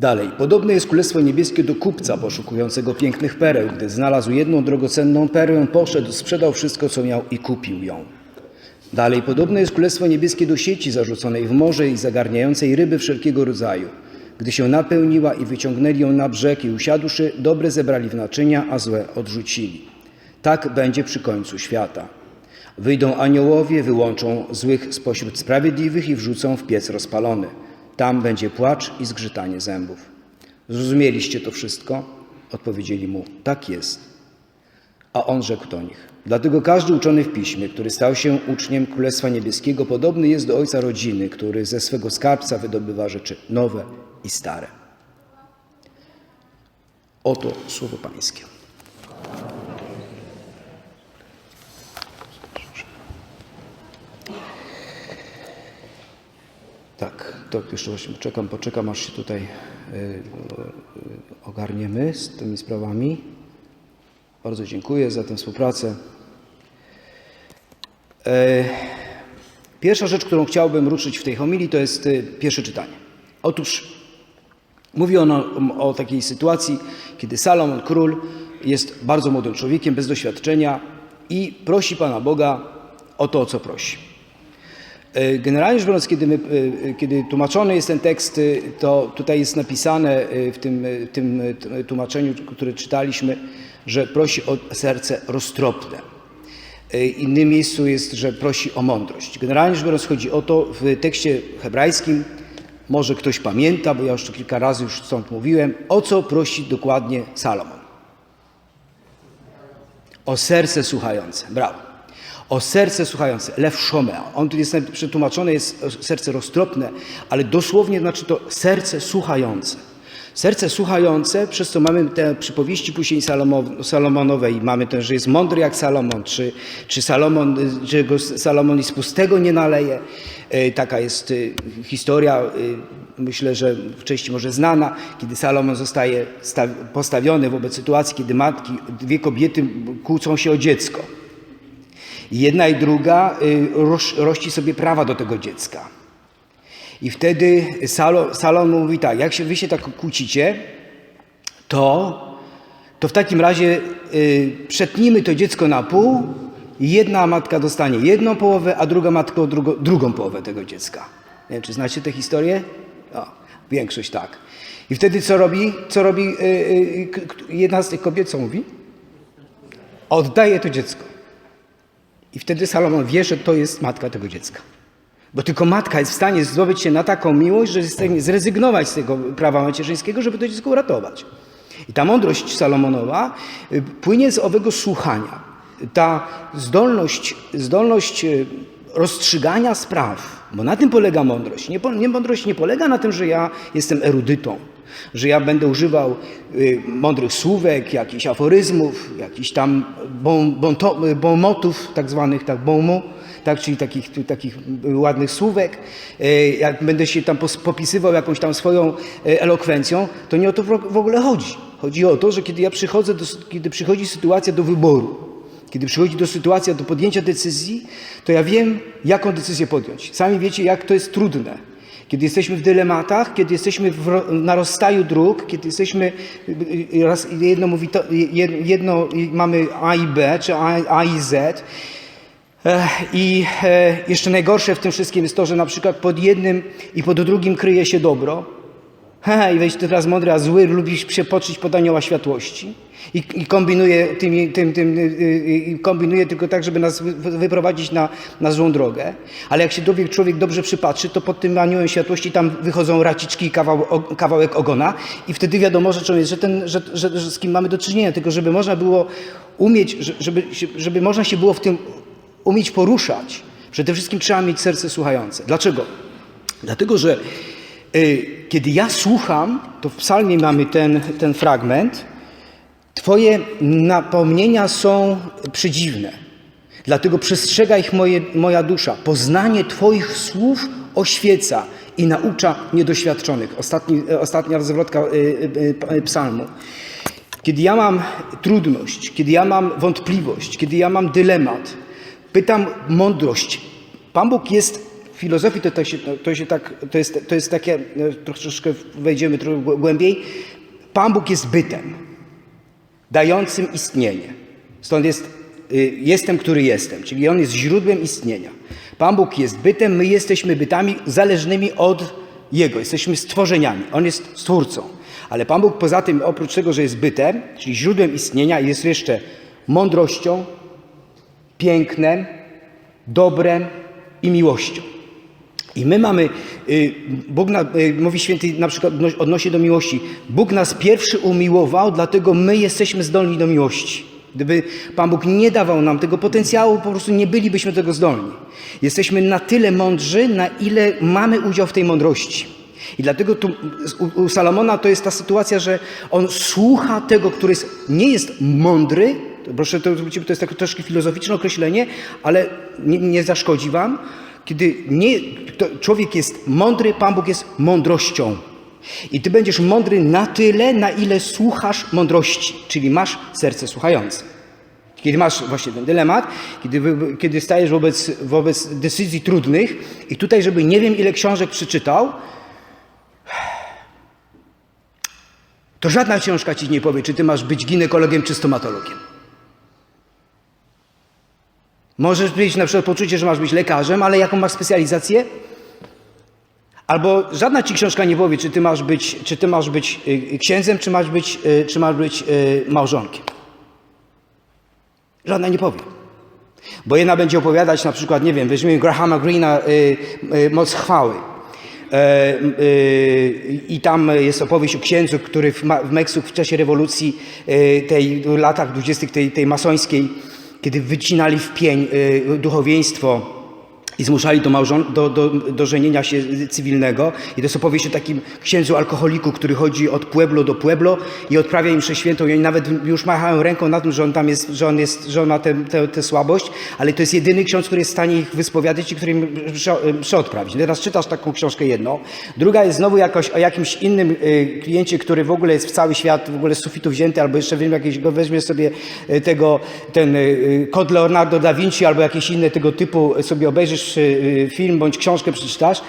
Dalej, podobne jest Królestwo Niebieskie do kupca poszukującego pięknych pereł. Gdy znalazł jedną drogocenną perłę, poszedł, sprzedał wszystko, co miał i kupił ją. Dalej, podobne jest Królestwo Niebieskie do sieci zarzuconej w morze i zagarniającej ryby wszelkiego rodzaju. Gdy się napełniła i wyciągnęli ją na brzeg i usiadłszy, dobre zebrali w naczynia, a złe odrzucili. Tak będzie przy końcu świata. Wyjdą aniołowie, wyłączą złych spośród sprawiedliwych i wrzucą w piec rozpalony. Tam będzie płacz i zgrzytanie zębów. Zrozumieliście to wszystko? Odpowiedzieli mu: Tak jest. A on rzekł do nich: Dlatego każdy uczony w piśmie, który stał się uczniem Królestwa Niebieskiego, podobny jest do ojca rodziny, który ze swego skarbca wydobywa rzeczy nowe i stare. Oto słowo Pańskie. Tak, to jeszcze czekam, poczekam, aż się tutaj y, y, ogarniemy z tymi sprawami. Bardzo dziękuję za tę współpracę. E, Pierwsza rzecz, którą chciałbym ruszyć w tej homilii, to jest y, pierwsze czytanie. Otóż mówi ono o takiej sytuacji, kiedy Salomon, król, jest bardzo młodym człowiekiem, bez doświadczenia i prosi Pana Boga o to, o co prosi. E, Generalnie rzecz biorąc, kiedy, my, e, kiedy tłumaczony jest ten tekst, e, to tutaj jest napisane e, w tym, e, tym e, tłumaczeniu, które czytaliśmy, że prosi o serce roztropne. E, Innym miejscu jest, że prosi o mądrość. Generalnie rzecz biorąc, chodzi o to w tekście hebrajskim, może ktoś pamięta, bo ja już to kilka razy już stąd mówiłem, o co prosi dokładnie Salomon. O serce słuchające. Brawo. O serce słuchające. Lew Shomea. On tu jest przetłumaczone, jest serce roztropne, ale dosłownie znaczy to serce słuchające. Serce słuchające, przez co mamy te przypowieści później Salomo- Salomonowej. Mamy też, że jest mądry jak Salomon, czy, czy Salomon, że go Salomon z pustego nie naleje. E, Taka jest y, historia, y, myślę, że w części może znana, kiedy Salomon zostaje sta- postawiony wobec sytuacji, kiedy matki, dwie kobiety kłócą się o dziecko. Jedna i druga y, roś, rości sobie prawa do tego dziecka. I wtedy Salo, Salomon mówi tak, jak się wy się tak kłócicie, to, to w takim razie y, przetnijmy to dziecko na pół i jedna matka dostanie jedną połowę, a druga matka drugo, drugą połowę tego dziecka. Nie wiem, czy znacie tę historię? Większość tak. I wtedy co robi? Co robi y, y, k- jedna z tych kobiet? Co mówi? Oddaje to dziecko. I wtedy Salomon wie, że to jest matka tego dziecka. Bo tylko matka jest w stanie zdobyć się na taką miłość, że jest w stanie zrezygnować z tego prawa macierzyńskiego, żeby to dziecko uratować. I ta mądrość Salomonowa y, płynie z owego słuchania. Ta zdolność, zdolność y, rozstrzygania spraw, bo na tym polega mądrość. Nie, nie, mądrość nie polega na tym, że ja jestem erudytą, że ja będę używał y, mądrych słówek, jakichś aforyzmów, jakichś tam bonmotów, tak zwanych, tak bonmu, tak, czyli takich, takich ładnych słówek. Y, Jak będę się tam popisywał jakąś tam swoją y, elokwencją, to nie o to w w ogóle chodzi. Chodzi o to, że kiedy ja przychodzę, do, kiedy przychodzi sytuacja do wyboru, kiedy przychodzi do sytuacja do podjęcia decyzji, to ja wiem, jaką decyzję podjąć. Sami wiecie, jak to jest trudne. Kiedy jesteśmy w dylematach, kiedy jesteśmy w, na rozstaju dróg, kiedy jesteśmy, y, y, jedno mówi to, jed- jedno mamy A i B, czy A, A i Z. I e, jeszcze najgorsze w tym wszystkim jest to, że na przykład pod jednym i pod drugim kryje się dobro. I weź teraz mądry, a zły lubi się poczyć pod anioła światłości. I, i kombinuje, tymi, tym, tym, y, kombinuje tylko tak, żeby nas wy- wyprowadzić na, na złą drogę. Ale jak się człowiek dobrze przypatrzy, to pod tym aniołem światłości tam wychodzą raciczki i kawał, kawałek ogona. I wtedy wiadomo rzeczą jest, że, ten, że, że, że z kim mamy do czynienia. Tylko żeby można było umieć, że- żeby, żeby można się było w tym umieć poruszać. Przede wszystkim trzeba mieć serce słuchające. Dlaczego? Dlatego, że kiedy ja słucham, to w psalmie mamy ten, ten fragment, Twoje napomnienia są przedziwne. Dlatego przestrzega ich moje, moja dusza. Poznanie Twoich słów oświeca i naucza niedoświadczonych. Ostatni, e, ostatnia zwrotka y, y, y, psalmu. Kiedy ja mam trudność, kiedy ja mam wątpliwość, kiedy ja mam dylemat, pytam mądrość. Pan Bóg jest filozofii to, to, się, to, się tak, to, jest, to jest takie, no, troszeczkę wejdziemy trochę głębiej. Pan Bóg jest bytem, dającym istnienie. Stąd jest y, jestem, który jestem, czyli On jest źródłem istnienia. Pan Bóg jest bytem, my jesteśmy bytami zależnymi od Jego, jesteśmy stworzeniami. On jest stwórcą. Ale Pan Bóg poza tym, oprócz tego, że jest bytem, czyli źródłem istnienia, jest jeszcze mądrością, pięknem, dobrem i miłością. I my mamy, y, Bóg na, y, mówi święty na przykład odno- odnośnie do miłości, Bóg nas pierwszy umiłował, dlatego my jesteśmy zdolni do miłości. Gdyby Pan Bóg nie dawał nam tego potencjału, po prostu nie bylibyśmy tego zdolni. Jesteśmy na tyle mądrzy, na ile mamy udział w tej mądrości. I dlatego tu u, Salomona to jest ta sytuacja, że on słucha tego, który jest, nie jest mądry, proszę, to, to jest takie troszkę filozoficzne określenie, ale nie, nie zaszkodzi wam, kiedy nie, człowiek jest mądry, Pan Bóg jest mądrością. I ty będziesz mądry na tyle, na ile słuchasz mądrości, czyli masz serce słuchające. Kiedy masz właśnie ten dylemat, kiedy, kiedy stajesz wobec, wobec decyzji trudnych i tutaj, żeby nie wiem ile książek przeczytał, to żadna książka ci nie powie, czy ty masz być ginekologiem czy stomatologiem. Możesz mieć na przykład poczucie, że masz być lekarzem, ale jaką masz specjalizację? Albo żadna ci książka nie powie, czy ty masz być, czy ty masz być y, księdzem, czy masz być, y, czy masz być y, małżonkiem. Żadna nie powie. Bo jedna będzie opowiadać na przykład, nie wiem, weźmiemy Grahama Greena y, y, Moc chwały. E, y, I tam jest opowieść o księdzu, który w, w Meksyku w czasie rewolucji y, tej latach dwudziestych tej, tej masońskiej, kiedy wycinali w pień y, duchowieństwo i zmuszali do, małżon- do, do, do żenienia się cywilnego. I to jest opowieść o takim księdzu alkoholiku, który chodzi od pueblo do pueblo i odprawia im mszę świętą i oni nawet już machają ręką na tym, że on tam jest, że on, jest, że on ma tę słabość, ale to jest jedyny ksiądz, który jest w stanie ich wyspowiadać i który im mszę, mszę odprawić. Teraz czytasz taką książkę jedną. Druga jest znowu jakoś o jakimś innym y, kliencie, który w ogóle jest w cały świat, w ogóle z sufitu wzięty, albo jeszcze wiem, jakieś go weźmie sobie y, tego, ten y, kod Leonardo da Vinci, albo jakieś inne tego typu sobie obejrzysz y, y, film bądź książkę przeczytasz.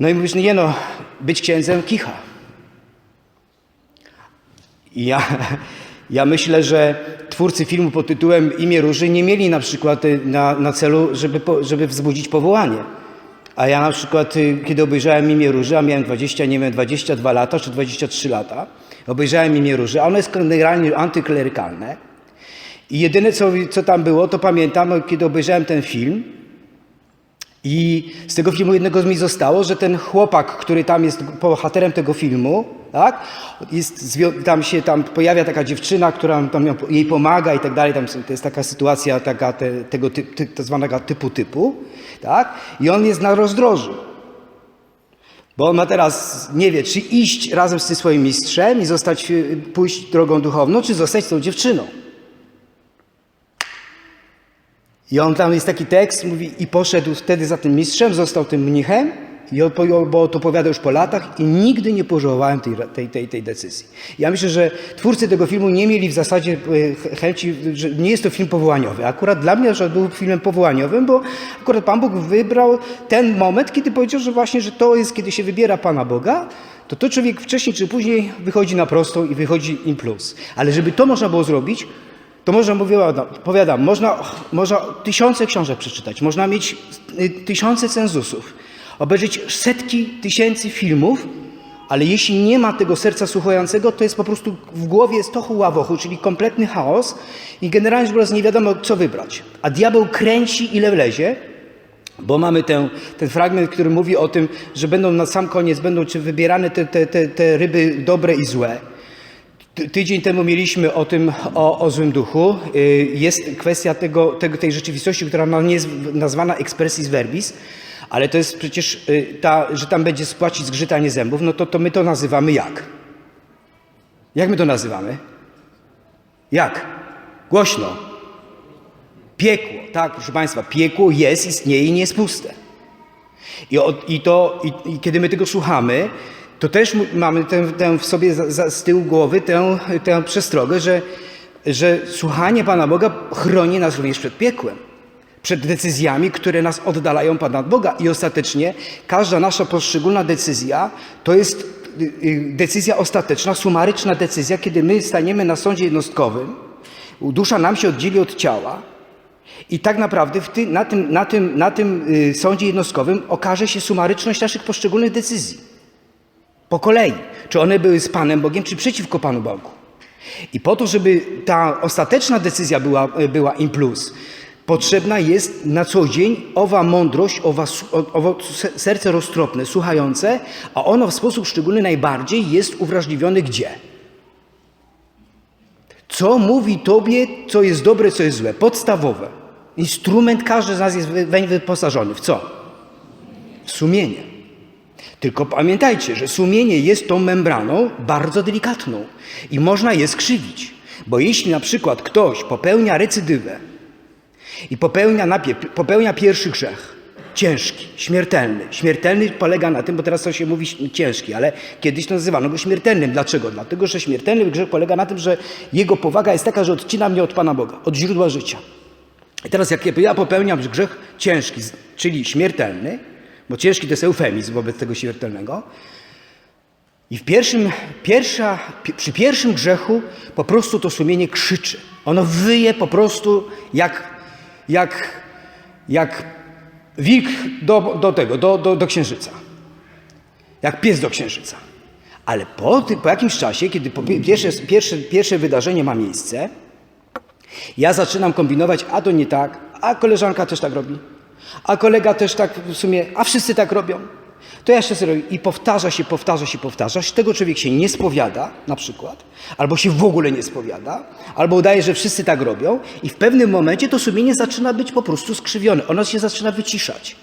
No i mówisz, nie no, być księdzem kicha. I ja, ja myślę, że twórcy filmu pod tytułem Imię Róży nie mieli na przykład y, na, na celu, żeby, po, żeby wzbudzić powołanie. A ja na przykład, y, kiedy obejrzałem Imię Róży, a miałem 20, nie wiem, 22 lata czy 23 lata, obejrzałem Imię Róży, a ono jest generalnie antyklerykalne. I jedyne, co, co tam było, to pamiętam, kiedy obejrzałem ten film, i z tego filmu jednego mi zostało, że ten chłopak, który tam jest bohaterem tego filmu, tak, jest, tam się tam pojawia taka dziewczyna, która tam jej pomaga i tak dalej, tam to jest taka sytuacja taka te, tego ty, ty, tak zwanego typu typu, tak, i on jest na rozdrożu. Bo on ma teraz, nie wie, czy iść razem z tym swoim mistrzem i zostać, y, pójść drogą duchowną, czy zostać z tą dziewczyną. I on tam jest taki tekst, mówi, i poszedł wtedy za tym mistrzem, został tym mnichem, i opowiadał, bo to opowiada już po latach, i nigdy nie pożałowałem tej, tej, tej, tej decyzji. Ja myślę, że twórcy tego filmu nie mieli w zasadzie e, ch- chęci, że nie jest to film powołaniowy. Akurat dla mnie, że był filmem powołaniowym, bo akurat Pan Bóg wybrał ten moment, kiedy powiedział, że właśnie, że to jest, kiedy się wybiera Pana Boga, to to człowiek wcześniej czy później wychodzi na prostą i wychodzi in plus. Ale żeby to można było zrobić, to można, powiadam, powiadam można, można tysiące książek przeczytać, można mieć y, tysiące cenzusów, obejrzeć setki tysięcy filmów, ale jeśli nie ma tego serca słuchającego, to jest po prostu w głowie jest tochu ławochu, czyli kompletny chaos i generalnie rzecz nie wiadomo co wybrać. A diabeł kręci ile wlezie, bo mamy ten, ten fragment, który mówi o tym, że będą na sam koniec będą wybierane te, te, te, te ryby dobre i złe. Ty- Tydzień temu mieliśmy o tym, o, o złym duchu. Y, Jest kwestia tego, tego, tej rzeczywistości, która no nie jest nazwana expressis verbis, ale to jest przecież y, ta, że tam będzie spłacić zgrzyta nie zębów, no to, to my to nazywamy jak? Jak my to nazywamy? Jak? Głośno. Piekło, tak, proszę Państwa, piekło jest, istnieje i nie jest puste. I, od, i, to, i, I kiedy my tego słuchamy, to też mamy tę, tę w sobie za, za, z tyłu głowy tę, tę przestrogę, że, że słuchanie Pana Boga chroni nas również przed piekłem. przed decyzjami, które nas oddalają Pana Boga. I ostatecznie każda nasza poszczególna decyzja to jest y, y, decyzja ostateczna, sumaryczna decyzja, kiedy my staniemy na sądzie jednostkowym, dusza nam się oddzieli od ciała i tak naprawdę ty, na tym, na tym, na tym y, sądzie jednostkowym okaże się sumaryczność naszych poszczególnych decyzji. Po kolei. Czy one były z Panem Bogiem, czy przeciwko Panu Bogu. I po to, żeby ta ostateczna decyzja była, była in plus, potrzebna jest na co dzień owa mądrość, owa, owo se- serce roztropne, słuchające, a ono w sposób szczególny najbardziej jest uwrażliwione gdzie? Co mówi Tobie, co jest dobre, co jest złe? Podstawowe. Instrument, każdy z nas jest wyposażony. W co? W sumienie. Tylko pamiętajcie, że sumienie jest tą membraną bardzo delikatną i można je skrzywić. Bo jeśli na przykład ktoś popełnia recydywę i popełnia, popełnia pierwszy grzech, ciężki, śmiertelny. Śmiertelny polega na tym, bo teraz to się mówi ciężki, ale kiedyś nazywano go śmiertelnym. Dlaczego? Dlatego, że śmiertelny grzech polega na tym, że jego powaga jest taka, że odcina mnie od Pana Boga, od źródła życia. I teraz jak ja popełniam grzech ciężki, czyli śmiertelny, bo ciężki to jest eufemizm wobec tego śmiertelnego, i w pierwszym, pierwsza, pi- przy pierwszym grzechu po prostu to sumienie krzyczy. Ono wyje po prostu jak, jak, jak wilk do, do tego, do, do, do księżyca. Jak pies do księżyca. Ale po, po jakimś czasie, kiedy pierwsze, pierwsze, pierwsze wydarzenie ma miejsce, ja zaczynam kombinować, a to nie tak, a koleżanka też tak robi, a kolega też tak w sumie, a wszyscy tak robią. To ja jeszcze sobie. I powtarza się, powtarza się, powtarza się. Tego człowiek się nie spowiada, na przykład, albo się w ogóle nie spowiada, albo udaje, że wszyscy tak robią, i w pewnym momencie to sumienie zaczyna być po prostu skrzywione. Ono się zaczyna wyciszać.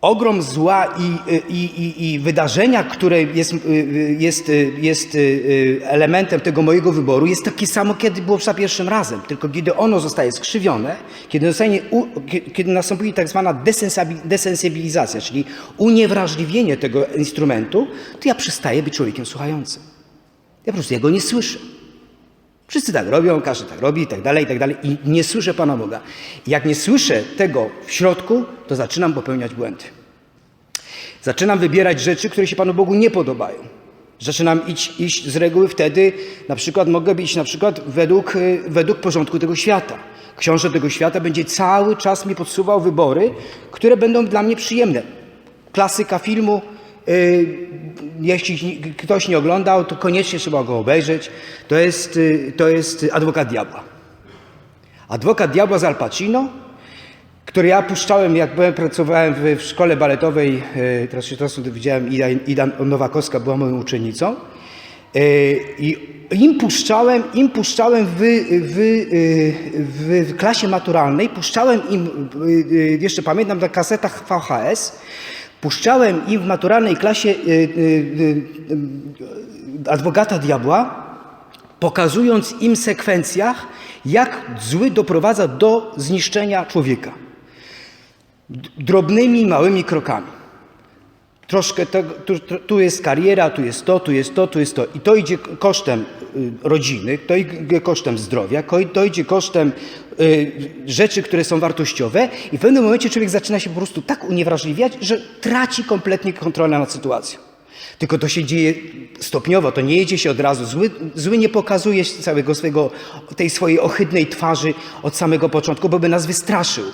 Ogrom zła i, i, i, i wydarzenia, które jest, jest, jest elementem tego mojego wyboru, jest takie samo, kiedy było za pierwszym razem. Tylko kiedy ono zostaje skrzywione, kiedy, zostanie, kiedy następuje tak zwana desensybilizacja, czyli uniewrażliwienie tego instrumentu, to ja przestaję być człowiekiem słuchającym. Ja po prostu jego nie słyszę. Wszyscy tak robią, każdy tak robi i tak dalej, i tak dalej. I nie słyszę Pana Boga. Jak nie słyszę tego w środku, to zaczynam popełniać błędy. Zaczynam wybierać rzeczy, które się Panu Bogu nie podobają. Zaczynam iść, iść z reguły wtedy, na przykład mogę iść na przykład według, y, według porządku tego świata. Książę tego świata będzie cały czas mi podsuwał wybory, które będą dla mnie przyjemne. Klasyka filmu, jeśli ktoś nie oglądał, to koniecznie trzeba go obejrzeć. To jest, y, to jest Adwokat Diabła. Adwokat Diabła z Al Pacino, który ja puszczałem, jak byłem, pracowałem w, szkole baletowej, e, teraz się teraz widziałem, Ida, Ida Nowakowska była moją uczennicą. I im puszczałem, im puszczałem w, w, w, klasie maturalnej, puszczałem im, jeszcze pamiętam na kasetach VHS, puszczałem im w maturalnej klasie e, e, e, adwokata diabła, pokazując im sekwencjach, jak zły doprowadza do zniszczenia człowieka. Drobnymi, małymi krokami. Troszkę tu, tu- jest kariera, tu jest to, tu jest to, tu jest to. I to idzie kosztem y, rodziny, to idzie kosztem zdrowia, to idzie kosztem y, rzeczy, które są wartościowe i w pewnym momencie człowiek zaczyna się po prostu tak uniewrażliwiać, że traci kompletnie kontrolę nad sytuacją. Tylko to się dzieje stopniowo, to nie jedzie się od razu. Zły, zły nie pokazuje całego swojego, tej swojej ohydnej twarzy od samego początku, bo by nas wystraszył.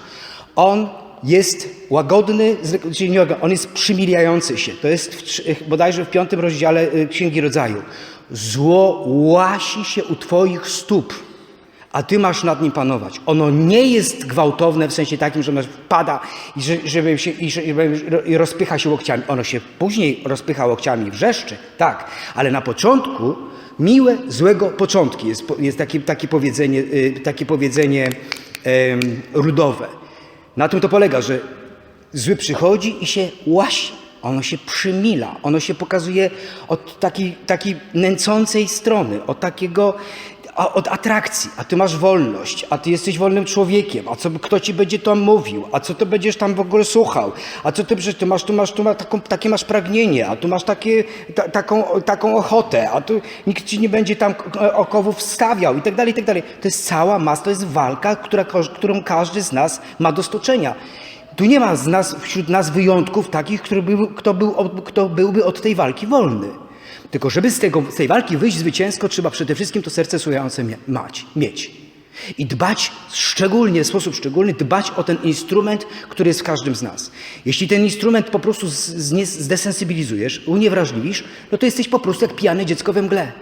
On jest łagodny, on jest przymiliający się. To jest w, bodajże w piątym rozdziale y, Księgi Rodzaju. Zło łasi się u Twoich stóp a ty masz nad nim panować. Ono nie jest gwałtowne w sensie takim, że ono wpada i że, żeby się, i, żeby, i rozpycha się łokciami. Ono się później rozpycha łokciami, wrzeszczy, tak, ale na początku miłe, złego początki. Jest, jest takie, takie powiedzenie, y, takie powiedzenie em, ludowe. Na tym to polega, że zły przychodzi i się łasi. Ono się przymila, ono się pokazuje od takiej, takiej nęcącej strony, od takiego, a od atrakcji, a ty masz wolność, a ty jesteś wolnym człowiekiem, a co kto ci będzie tam mówił, a co ty będziesz tam w ogóle słuchał, a co ty, przecież ty masz, tu masz, tu masz taką, takie masz pragnienie, a tu masz takie, ta, taką, taką ochotę, a tu nikt ci nie będzie tam okowów wstawiał i tak dalej, i tak dalej. To jest cała masa, to jest walka, która, którą każdy z nas ma do stoczenia. Tu nie ma z nas, wśród nas wyjątków takich, który był, kto, był, kto byłby od tej walki wolny. Tylko żeby z, tego, z tej walki wyjść zwycięsko, trzeba przede wszystkim to serce słuchające mać, mieć. I dbać szczególnie, w sposób szczególny, dbać o ten instrument, który jest w każdym z nas. Jeśli ten instrument po prostu z- znie- zdesensybilizujesz, uniewrażliwisz, no to jesteś po prostu jak pijane dziecko we mgle.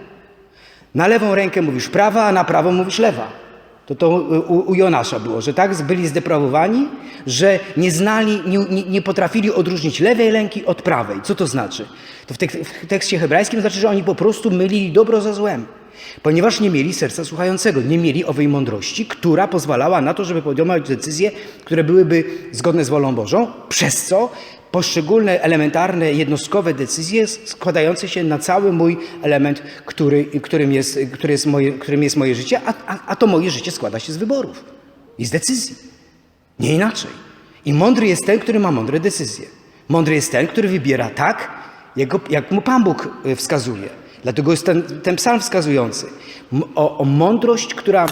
Na lewą rękę mówisz prawa, a na prawą mówisz lewa. To to u, u Jonasza było, że tak byli zdeprawowani, że nie znali, nie, nie, nie potrafili odróżnić lewej ręki od prawej. Co to znaczy? To w, tek, w tekście hebrajskim znaczy, że oni po prostu mylili dobro za złem. Ponieważ nie mieli serca słuchającego, nie mieli owej mądrości, która pozwalała na to, żeby podejmować decyzje, które byłyby zgodne z wolą Bożą, przez co poszczególne elementarne, jednostkowe decyzje składające się na cały mój element, który, którym, jest, który jest moje, którym jest moje życie, a, a, a to moje życie składa się z wyborów i z decyzji. Nie inaczej. I mądry jest ten, który ma mądre decyzje. Mądry jest ten, który wybiera tak, jak, mu Pan Bóg y, wskazuje. Dlatego jest ten, ten psalm wskazujący o, o mądrość, która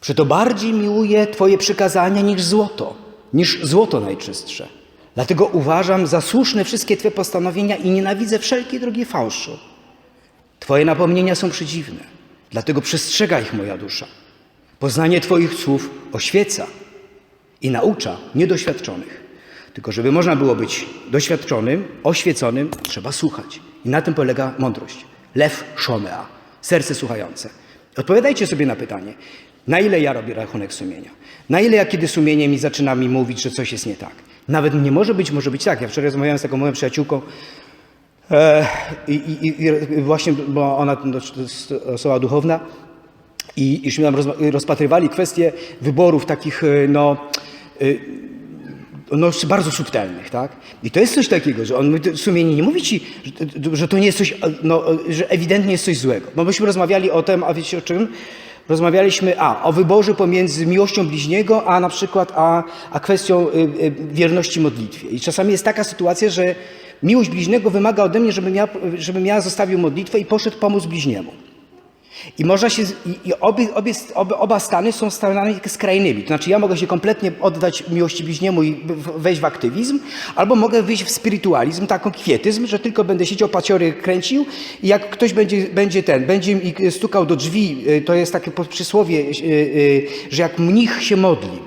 Przeto bardziej miłuję Twoje przykazania niż złoto, niż złoto najczystsze. Dlatego uważam za słuszne wszystkie Twoje postanowienia i nienawidzę wszelkiej drogi fałszu. Twoje napomnienia są przedziwne, dlatego przestrzega ich moja dusza. Poznanie Twoich słów oświeca i naucza niedoświadczonych. Tylko żeby można było być doświadczonym, oświeconym, trzeba słuchać. I na tym polega mądrość. Lew szomea, serce słuchające. Odpowiadajcie sobie na pytanie, na ile ja robię rachunek sumienia? Na ile ja, kiedy sumienie mi zaczyna mi mówić, że coś jest nie tak? Nawet nie może być, może być tak. Ja wczoraj rozmawiałem z taką moją przyjaciółką, e, i, i, i właśnie, bo ona to jest osoba duchowna, i iśmy tam rozpatrywali kwestie wyborów takich, e, no, e, no, bardzo subtelnych, tak? I to jest coś takiego, że on sumienie nie mówi ci, że, że to nie jest coś, no, że ewidentnie jest coś złego. Bo myśmy rozmawiali o tym, a wiecie o czym? Rozmawialiśmy, a, o wyborze pomiędzy miłością bliźniego, a na przykład, a, a kwestią y, y, wierności modlitwie. I czasami jest taka sytuacja, że miłość bliźniego wymaga ode mnie, żebym ja, żebym ja zostawił modlitwę i poszedł pomóc bliźniemu. I można się, i, obie, obie, oba, stany są stanami skrajnymi. To znaczy ja mogę się kompletnie oddać miłości bliźniemu i wejść w aktywizm, albo mogę wyjść w spirytualizm, taką kwietyzm, że tylko będę siedział, paciory kręcił i jak ktoś będzie, będzie ten, będzie mi stukał do drzwi, y, to jest takie przysłowie, y, y, że jak mnich się modli,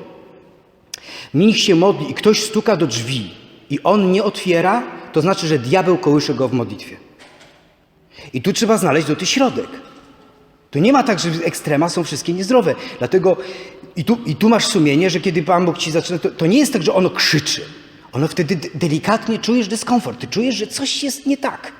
mnich się modli i ktoś stuka do drzwi i on nie otwiera, to znaczy, że diabeł kołysze go w modlitwie. I tu trzeba znaleźć do tych środek. To nie ma tak, że ekstrema są wszystkie niezdrowe. Dlatego i tu, i tu masz sumienie, że kiedy Pan Bóg ci zaczyna, to, to nie jest tak, że ono krzyczy. Ono wtedy delikatnie czujesz dyskomfort. Ty czujesz, że coś jest nie tak.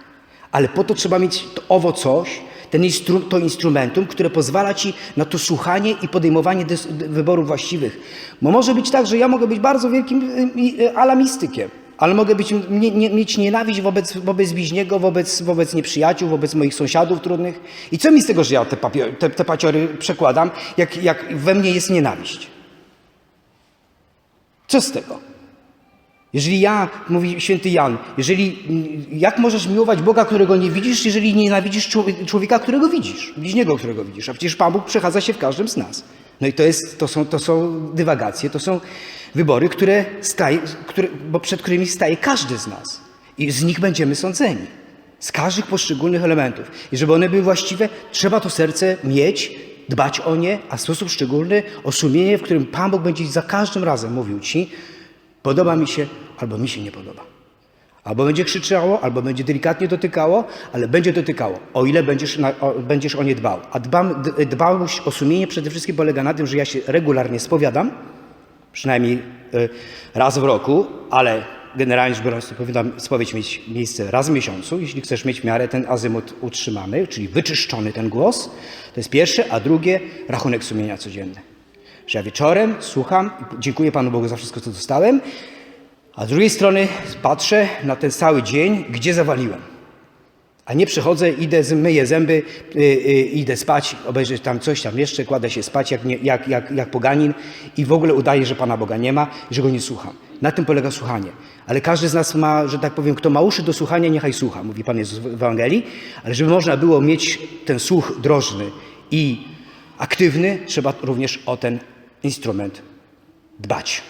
Ale po to trzeba mieć to owo coś, ten instru, to instrumentum, które pozwala ci na to słuchanie i podejmowanie wyborów właściwych. Bo może być tak, że ja mogę być bardzo wielkim y, y, alamistykiem, ale mogę być, nie, nie, mieć nienawiść wobec, wobec bliźniego, wobec, wobec nieprzyjaciół, wobec moich sąsiadów trudnych. I co mi z tego, że ja te, papier, te, te paciory przekładam, jak, jak we mnie jest nienawiść? Co z tego? Jeżeli ja, mówi święty Jan, jeżeli, jak możesz miłować Boga, którego nie widzisz, jeżeli nienawidzisz człowie- człowieka, którego widzisz, bliźniego, którego widzisz, a przecież Pan Bóg przechadza się w każdym z nas. No i to, jest, to, są, to są dywagacje, to są wybory, które staje, które, bo przed którymi staje każdy z nas. I z nich będziemy sądzeni. Z każdych poszczególnych elementów. I żeby one były właściwe, trzeba to serce mieć, dbać o nie, a w sposób szczególny o sumienie, w którym Pan Bóg będzie za każdym razem mówił Ci, Podoba mi się, albo mi się nie podoba. Albo będzie krzyczało, albo będzie delikatnie dotykało, ale będzie dotykało, o ile będziesz, na, o, będziesz o nie dbał. A dbam, dbałość o sumienie przede wszystkim polega na tym, że ja się regularnie spowiadam, przynajmniej y, raz w roku, ale generalnie rzecz biorąc, powinna spowiedź mieć miejsce raz w miesiącu. Jeśli chcesz mieć w miarę ten azymut utrzymany, czyli wyczyszczony ten głos, to jest pierwsze, a drugie rachunek sumienia codzienny. Że ja wieczorem słucham dziękuję Panu Bogu za wszystko, co dostałem, a z drugiej strony patrzę na ten cały dzień, gdzie zawaliłem. A nie przychodzę, idę, myję zęby, y, y, idę spać, obejrzeć tam coś tam jeszcze, kładę się spać jak, nie, jak, jak, jak poganin i w ogóle udaję, że Pana Boga nie ma że Go nie słucham. Na tym polega słuchanie. Ale każdy z nas ma, że tak powiem, kto ma uszy do słuchania, niechaj słucha, mówi Pan Jezus w Ewangelii. Ale żeby można było mieć ten słuch drożny i aktywny, trzeba również o ten instrument dbać.